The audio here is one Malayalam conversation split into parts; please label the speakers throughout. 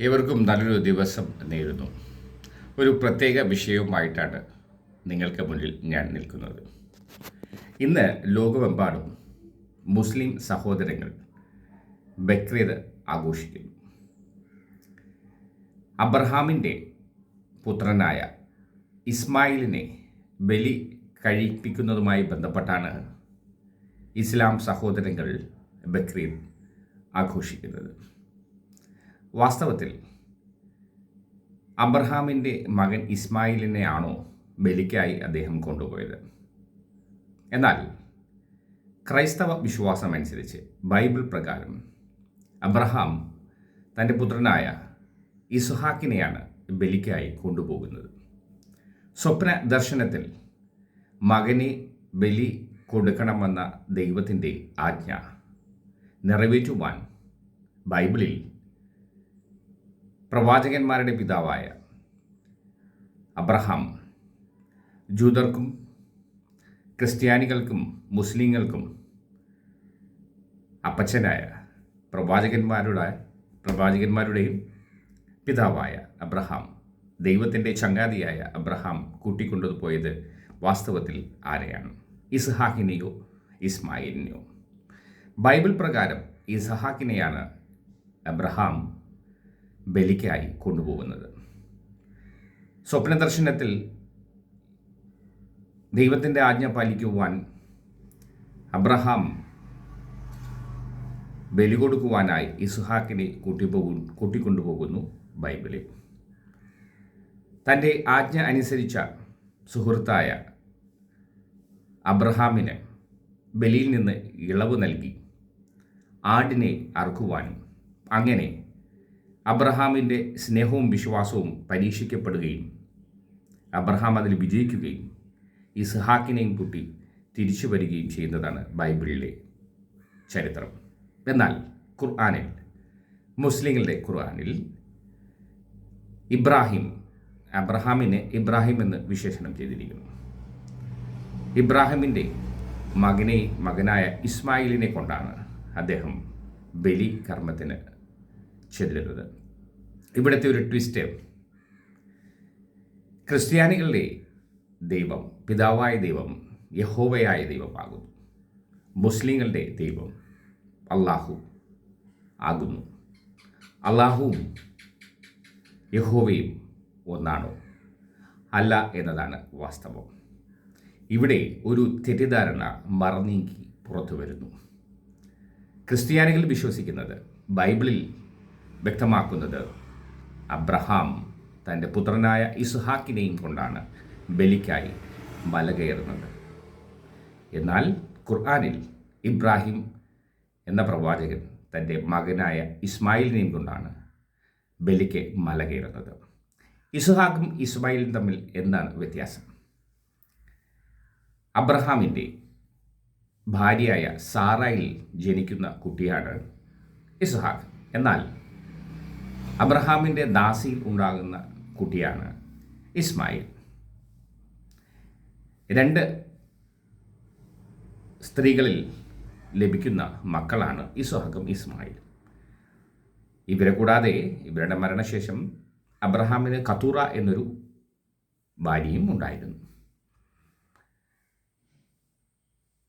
Speaker 1: ഏവർക്കും നല്ലൊരു ദിവസം നേരുന്നു. ഒരു പ്രത്യേക വിഷയവുമായിട്ടാണ് നിങ്ങൾക്ക് മുന്നിൽ ഞാൻ നിൽക്കുന്നത്. ഇന്ന് ലോകമെമ്പാടും മുസ്ലിം സഹോദരങ്ങൾ ബക്രീദ് ആഘോഷിക്കുന്നു. അബ്രഹാമിന്റെ പുത്രനായ ഇസ്മായിലിനെ ബലി കഴിപ്പിക്കുന്നതുമായി ബന്ധപ്പെട്ടാണ് ഇസ്ലാം സഹോദരങ്ങൾ ബക്രീദ് ആഘോഷിക്കുന്നത്. വാസ്തവത്തിൽ അബ്രഹാമിന്റെ മകൻ ഇസ്മായിലിനെയാണോ ബലിക്കായി അദ്ദേഹം കൊണ്ടുപോയത്? എന്നാൽ ക്രൈസ്തവ വിശ്വാസം അനുസരിച്ച് ബൈബിൾ പ്രകാരം അബ്രഹാം തന്റെ പുത്രനായ ഇസുഹാക്കിനെയാണ് ബലിക്കായി കൊണ്ടുപോകുന്നത്. സ്വപ്ന ദർശനത്തിൽ മകനെ ബലി കൊടുക്കണമെന്ന ദൈവത്തിന്റെ ആജ്ഞ നിറവേറ്റുവാൻ ബൈബിളിൽ പ്രവാചകന്മാരുടെ പിതാവായ അബ്രഹാം ജൂതർക്കും ക്രിസ്ത്യാനികൾക്കും മുസ്ലിങ്ങൾക്കും അപ്പച്ചനായ പ്രവാചകന്മാരുടെ പ്രവാചകന്മാരുടെയും പിതാവായ അബ്രഹാം ദൈവത്തിന്റെ ചങ്ങാതിയായ അബ്രഹാം കൂട്ടിക്കൊണ്ടുപോയത് വാസ്തവത്തിൽ ആരെയാണ്? ഇസ്ഹാഹിനെയോ ഇസ്മായിലിനെയോ? ബൈബിൾ പ്രകാരം ഇസഹാക്കിനെയാണ് അബ്രഹാം ബലിക്കായി കൊണ്ടുപോകുന്നത്. സ്വപ്നദർശനത്തിൽ ദൈവത്തിന്റെ ആജ്ഞ പാലിക്കുവാൻ അബ്രഹാം ബലി കൊടുക്കുവാനായി ഇസുഹാക്കിനെ കൂട്ടിപ്പോകു കൂട്ടിക്കൊണ്ടുപോകുന്നു ബൈബിളിൽ. തന്റെ ആജ്ഞ അനുസരിച്ച സുഹൃത്തായ അബ്രഹാമിന് ബലിയിൽ നിന്ന് ഇളവ് നൽകി ആടിനെ അറുക്കുവാനും അങ്ങനെ അബ്രഹാമിന്റെ സ്നേഹവും വിശ്വാസവും പരീക്ഷിക്കപ്പെടുകയും അബ്രഹാം അതിൽ വിജയിക്കുകയും ഇസ്ഹാക്കിനെയും കൂട്ടി തിരിച്ചു വരികയും ചെയ്യുന്നതാണ് ബൈബിളിലെ ചരിത്രം. എന്നാൽ ഖുർആാനിൽ മുസ്ലിങ്ങളുടെ ഖുർആാനിൽ ഇബ്രാഹിം അബ്രഹാമിനെ ഇബ്രാഹിം എന്ന് വിശേഷണം ചെയ്തിരിക്കുന്നു. ഇബ്രാഹിമിന്റെ മകനെ മകനായ ഇസ്മായിലിനെ കൊണ്ടാണ് അദ്ദേഹം ബലി കർമ്മത്തിന് ചെല്ലുന്നത് ഇവിടുത്തെ ഒരു ട്വിസ്റ്റ് ക്രിസ്ത്യാനികളുടെ ദൈവം പിതാവായ ദൈവം യഹോവയായ ദൈവമാകുന്നു. മുസ്ലിങ്ങളുടെ ദൈവം അള്ളാഹു ആകുന്നു. അള്ളാഹുവും യഹോവയും ഒന്നാണോ? അല്ല എന്നതാണ് വാസ്തവം. ഇവിടെ ഒരു തെറ്റിദ്ധാരണ മറനീക്കി പുറത്തു വരുന്നു ക്രിസ്ത്യാനികൾ വിശ്വസിക്കുന്നത് ബൈബിളിൽ വ്യക്തമാക്കുന്നത്. അബ്രഹാം തന്റെ പുത്രനായ ഇസുഹാക്കിനെയും കൊണ്ടാണ് ബലിക്കായി മല കയറുന്നത്. എന്നാൽ ഖുർആാനിൽ ഇബ്രാഹിം എന്ന പ്രവാചകൻ തന്റെ മകനായ ഇസ്മായിലിനെയും കൊണ്ടാണ് ബലിക്ക് മല കയറുന്നത്. ഇസുഹാക്കും ഇസ്മായിലും തമ്മിൽ എന്താണ് വ്യത്യാസം? അബ്രഹാമിന്റെ ഭാര്യയായ സാറായിൽ ജനിക്കുന്ന കുട്ടിയാണ് ഇസ്ഹാഖ്. എന്നാൽ അബ്രഹാമിന്റെ ദാസിയിൽ ഉണ്ടാകുന്ന കുട്ടിയാണ് ഇസ്മായിൽ. രണ്ട് സ്ത്രീകളിൽ ലഭിക്കുന്ന മക്കളാണ് ഇസ്ഹാഖും ഇസ്മായിൽ. ഇവരെ കൂടാതെ ഇവരുടെ മരണശേഷം അബ്രഹാമിന് കത്തൂറ എന്നൊരു ഭാര്യയും ഉണ്ടായിരുന്നു.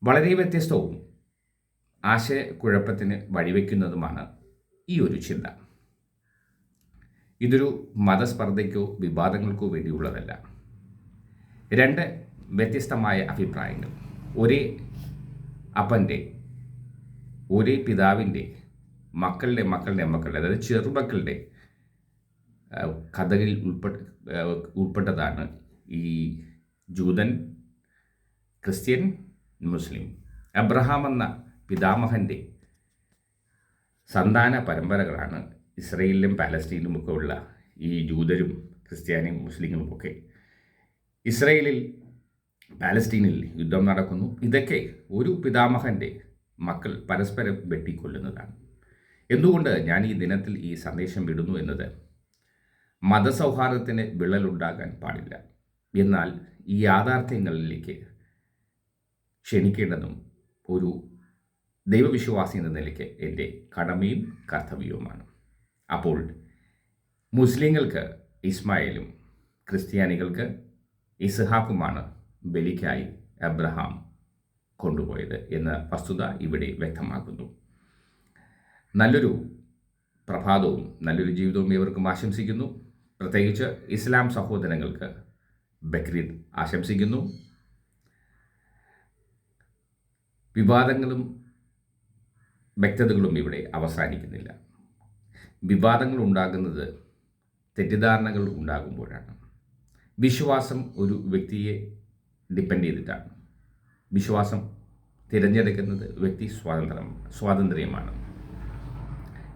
Speaker 1: വളരെ വ്യത്യസ്തവും ആശയക്കുഴപ്പത്തിന് വഴിവെക്കുന്നതുമാണ് ഈ ഒരു ചിന്ത. ഇതൊരു മതസ്പർദ്ധയ്ക്കോ വിവാദങ്ങൾക്കോ വേണ്ടിയുള്ളതല്ല. രണ്ട് വ്യത്യസ്തമായ അഭിപ്രായങ്ങൾ. ഒരേ അപ്പന്റെ ഒരേ പിതാവിന്റെ മക്കളുടെ മക്കളുടെ മക്കളുടെ അതായത് ചെറുമക്കളുടെ കഥകളിൽ ഉൾപ്പെട്ട ഉൾപ്പെട്ടതാണ് ഈ ജൂതൻ ക്രിസ്ത്യൻ മുസ്ലിം. അബ്രഹാം എന്ന പിതാമഹന്റെ സന്താന പരമ്പരകളാണ് ഇസ്രയേലിലും പാലസ്റ്റീനിലും ഒക്കെ ഉള്ള ഈ ജൂതരും ക്രിസ്ത്യാനിയും മുസ്ലിങ്ങളും ഒക്കെ ഇസ്രയേലിൽ പാലസ്റ്റീനിൽ യുദ്ധം നടക്കുന്നു. ഇതൊക്കെ ഒരു പിതാമഹന്റെ മക്കൾ പരസ്പരം വെട്ടിക്കൊല്ലുന്നതാണ്. എന്തുകൊണ്ട് ഞാൻ ഈ ദിനത്തിൽ ഈ സന്ദേശം വിടുന്നു എന്നത്? മതസൗഹാർദ്ദത്തിന് വിള്ളലുണ്ടാകാൻ പാടില്ല. എന്നാൽ ഈ യാഥാർത്ഥ്യങ്ങളിലേക്ക് ക്ഷണിക്കേണ്ടതും ഒരു ദൈവവിശ്വാസി എന്ന നിലയ്ക്ക് എന്റെ കടമയും കർത്തവ്യവുമാണ്. അപ്പോൾ മുസ്ലിങ്ങൾക്ക് ഇസ്മായിലും ക്രിസ്ത്യാനികൾക്ക് ഇസ്ഹാക്കുമാണ് ബലിക്കായി അബ്രഹാം കൊണ്ടുപോയത് എന്ന വസ്തുത ഇവിടെ വ്യക്തമാക്കുന്നു. നല്ലൊരു പ്രഭാതവും നല്ലൊരു ജീവിതവും ഇവർക്കും ആശംസിക്കുന്നു. പ്രത്യേകിച്ച് ഇസ്ലാം സഹോദരങ്ങൾക്ക് ബക്രീദ് ആശംസിക്കുന്നു. വിവാദങ്ങളും വ്യക്തതകളും ഇവിടെ അവസാനിക്കുന്നില്ല. വിവാദങ്ങൾ ഉണ്ടാകുന്നത് തെറ്റിദ്ധാരണകൾ ഉണ്ടാകുമ്പോഴാണ്. വിശ്വാസം ഒരു വ്യക്തിയെ ഡിപ്പെൻഡ് ചെയ്തിട്ടാണ്. വിശ്വാസം തിരഞ്ഞെടുക്കുന്നത് വ്യക്തി സ്വാതന്ത്ര്യം സ്വാതന്ത്ര്യമാണ്.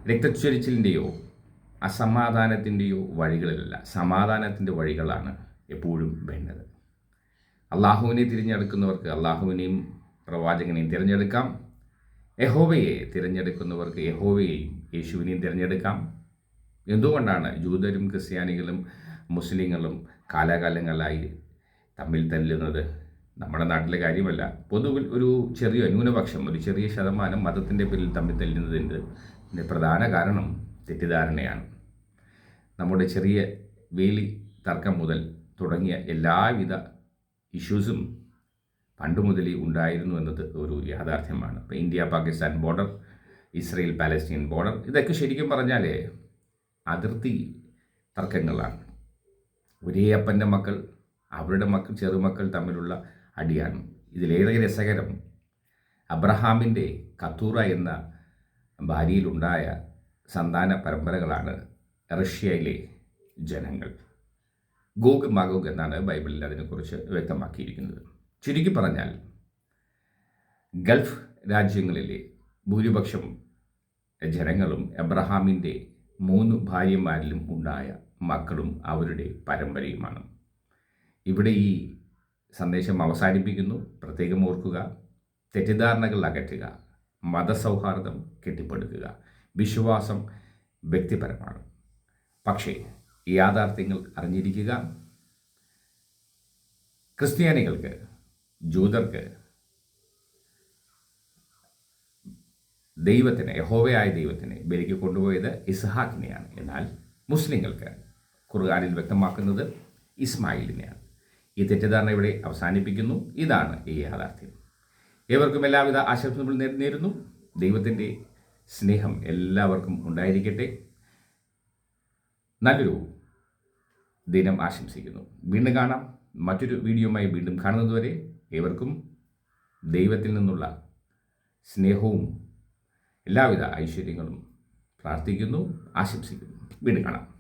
Speaker 1: രക്തച്ചൊരിച്ചിലിന്റെയോ അസമാധാനത്തിന്റെയോ വഴികളിലല്ല സമാധാനത്തിന്റെ വഴികളാണ് എപ്പോഴും വേണ്ടത്. അള്ളാഹുവിനെ തിരഞ്ഞെടുക്കുന്നവർക്ക് അള്ളാഹുവിനെയും പ്രവാചകനെയും തിരഞ്ഞെടുക്കാം. യഹോവയെ തിരഞ്ഞെടുക്കുന്നവർക്ക് യഹോവയെയും യേശുവിനെയും തിരഞ്ഞെടുക്കാം. എന്തുകൊണ്ടാണ് ജൂതരും ക്രിസ്ത്യാനികളും മുസ്ലിങ്ങളും കാലാകാലങ്ങളായി തമ്മിൽ തല്ലുന്നത്? നമ്മുടെ നാട്ടിലെ കാര്യമല്ല. പൊതുവിൽ ഒരു ചെറിയ ന്യൂനപക്ഷം ഒരു ചെറിയ ശതമാനം മതത്തിന്റെ പേരിൽ തമ്മിൽ തല്ലുന്നതിന്റെ പ്രധാന കാരണം തെറ്റിദ്ധാരണയാണ്. നമ്മുടെ ചെറിയ വേലി തർക്കം മുതൽ തുടങ്ങിയ എല്ലാവിധ ഇഷ്യൂസും പണ്ടുമുതലേ ഉണ്ടായിരുന്നു എന്നത് ഒരു യാഥാർത്ഥ്യമാണ്. ഇപ്പോൾ India Pakistan border Israel Palestine border. ഇതൊക്കെ ശരിക്കും പറഞ്ഞാൽ അതിർത്തി തർക്കങ്ങളാണ്. ഒരേ അപ്പന്റെ മക്കൾ അവരുടെ മക്കൾ ചെറുമക്കൾ തമ്മിലുള്ള അടിയാണ്. ഇതിലേറെ രസകരം അബ്രഹാമിന്റെ കത്തൂറ എന്ന ഭാര്യയിലുണ്ടായ സന്താന പരമ്പരകളാണ് റഷ്യയിലെ ജനങ്ങൾ. ഗോഗ് മഗോഗ് എന്നാണ് ബൈബിളിൽ അതിനെക്കുറിച്ച് വ്യക്തമാക്കിയിരിക്കുന്നത്. ചുരുക്കി പറഞ്ഞാൽ ഗൾഫ് രാജ്യങ്ങളിലെ ഭൂരിപക്ഷം ജനങ്ങളും എബ്രഹാമിന്റെ മൂന്ന് ഭാര്യമാരിലും ഉണ്ടായ മക്കളും അവരുടെ പരമ്പരയുമാണ്. ഇവിടെ ഈ സന്ദേശം അവസാനിപ്പിക്കുന്നു. പ്രത്യേകം ഓർക്കുക തെറ്റിദ്ധാരണകൾ അകറ്റുക മതസൗഹാർദ്ദം കെട്ടിപ്പടുക്കുക വിശ്വാസം വ്യക്തിപരമാണ്. പക്ഷേ യാഥാർത്ഥ്യങ്ങൾ അറിഞ്ഞിരിക്കുക ക്രിസ്ത്യാനികൾക്ക് ജൂതർക്ക് ദൈവത്തിന് യഹോവയായ ദൈവത്തിന് ബലിക്ക് കൊണ്ടുപോയത് ഇസ്ഹാക്കിനെയാണ്. എന്നാൽ മുസ്ലിങ്ങൾക്ക് ഖുർആാനിൽ വ്യക്തമാക്കുന്നത് ഇസ്മായിലിനെയാണ് ഈ തെറ്റിദ്ധാരണ ഇവിടെ അവസാനിപ്പിക്കുന്നു. ഇതാണ് ഈ യാഥാർത്ഥ്യം. ഏവർക്കും എല്ലാവിധ ആശംസകൾ നേരുന്നു. ദൈവത്തിന്റെ സ്നേഹം എല്ലാവർക്കും ഉണ്ടായിരിക്കട്ടെ. നല്ലൊരു ദിനം ആശംസിക്കുന്നു. വീണ്ടും കാണാം. മറ്റൊരു വീഡിയോയുമായി വീണ്ടും കാണുന്നതുവരെ ഏവർക്കും ദൈവത്തിൽ നിന്നുള്ള സ്നേഹവും എല്ലാവിധ ഐശ്വര്യങ്ങളും പ്രാർത്ഥിക്കുന്നു ആശംസിക്കുന്നു. വീണ്ടും കാണാം.